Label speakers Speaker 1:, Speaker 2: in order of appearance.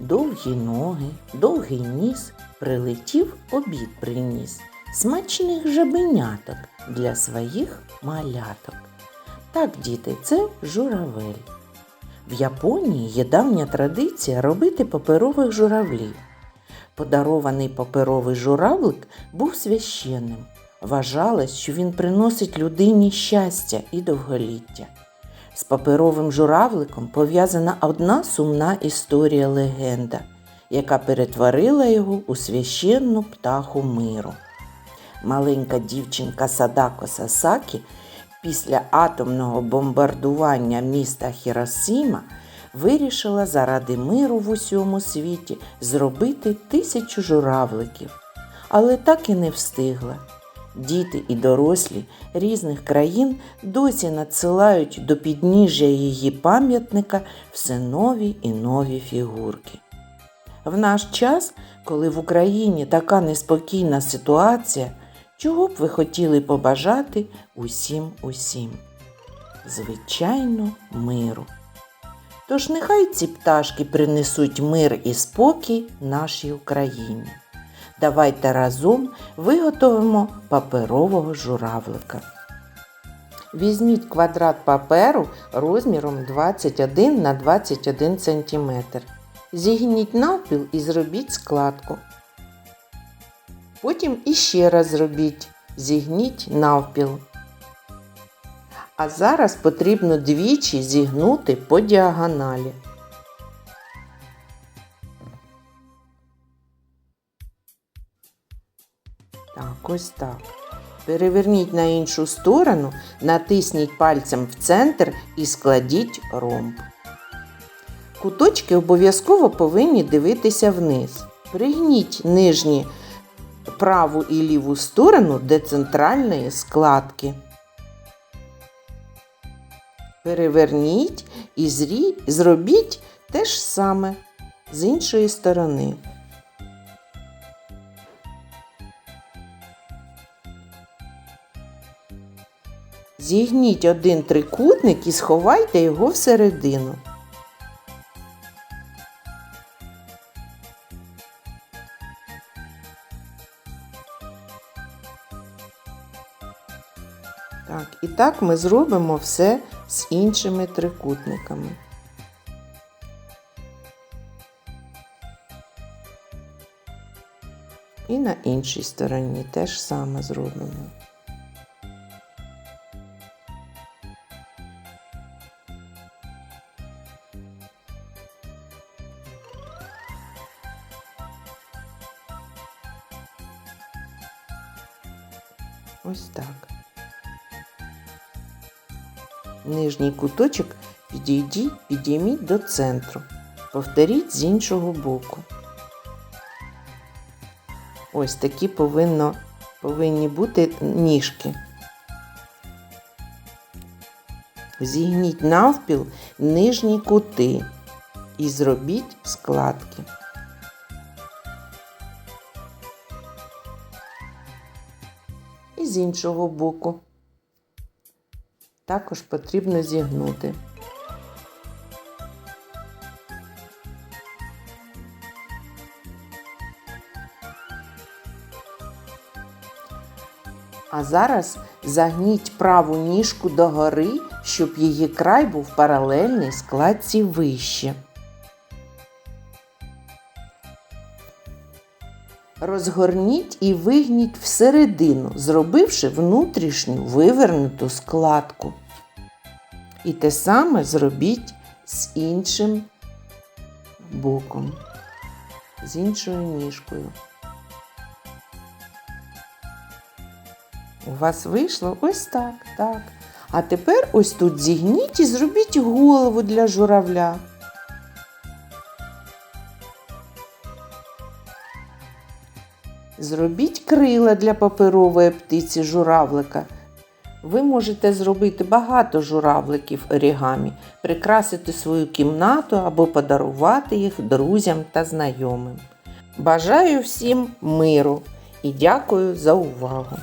Speaker 1: довгі ноги, довгий ніс, прилетів обід приніс смачних жабеняток для своїх маляток. Так, діти, це журавель. В Японії є давня традиція робити паперових журавлів. Подарований паперовий журавлик був священним. Вважалось, що він приносить людині щастя і довголіття. З паперовим журавликом пов'язана одна сумна історія легенда, яка перетворила його у священну птаху миру. Маленька дівчинка Садако Сасакі після атомного бомбардування міста Хіросіма вирішила заради миру в усьому світі зробити тисячу журавликів, але так і не встигла. Діти і дорослі різних країн досі надсилають до підніжжя її пам'ятника все нові і нові фігурки. В наш час, коли в Україні така неспокійна ситуація, чого б ви хотіли побажати усім усім? Звичайно, миру. Тож нехай ці пташки принесуть мир і спокій нашій Україні. Давайте разом виготовимо паперового журавлика. Візьміть квадрат паперу розміром 21 на 21 см. Зігніть навпіл і зробіть складку. Потім іще раз зробіть, зігніть навпіл. А зараз потрібно двічі зігнути по діагоналі. Так, ось так. Переверніть на іншу сторону, натисніть пальцем в центр і складіть ромб. Куточки обов'язково повинні дивитися вниз. Пригніть нижні праву і ліву сторону до центральної складки. Переверніть і зробіть те ж саме з іншої сторони. Зігніть один трикутник і сховайте його всередину. Так, і так ми зробимо все з іншими трикутниками. І на іншій стороні теж саме зробимо. Ось так. Нижній куточок підійдіть, підійміть до центру. Повторіть з іншого боку. Ось такі повинно, повинні бути ніжки. Зігніть навпіл нижні кути і зробіть складки. З іншого боку також потрібно зігнути. А зараз загніть праву ніжку догори, щоб її край був паралельний складці вище. Розгорніть і вигніть всередину, зробивши внутрішню вивернуту складку. І те саме зробіть з іншим боком, з іншою ніжкою. У вас вийшло ось так, так. А тепер ось тут зігніть і зробіть голову для журавля. Зробіть крила для паперової птиці журавлика. Ви можете зробити багато журавликів орігамі, прикрасити свою кімнату або подарувати їх друзям та знайомим. Бажаю всім миру і дякую за увагу!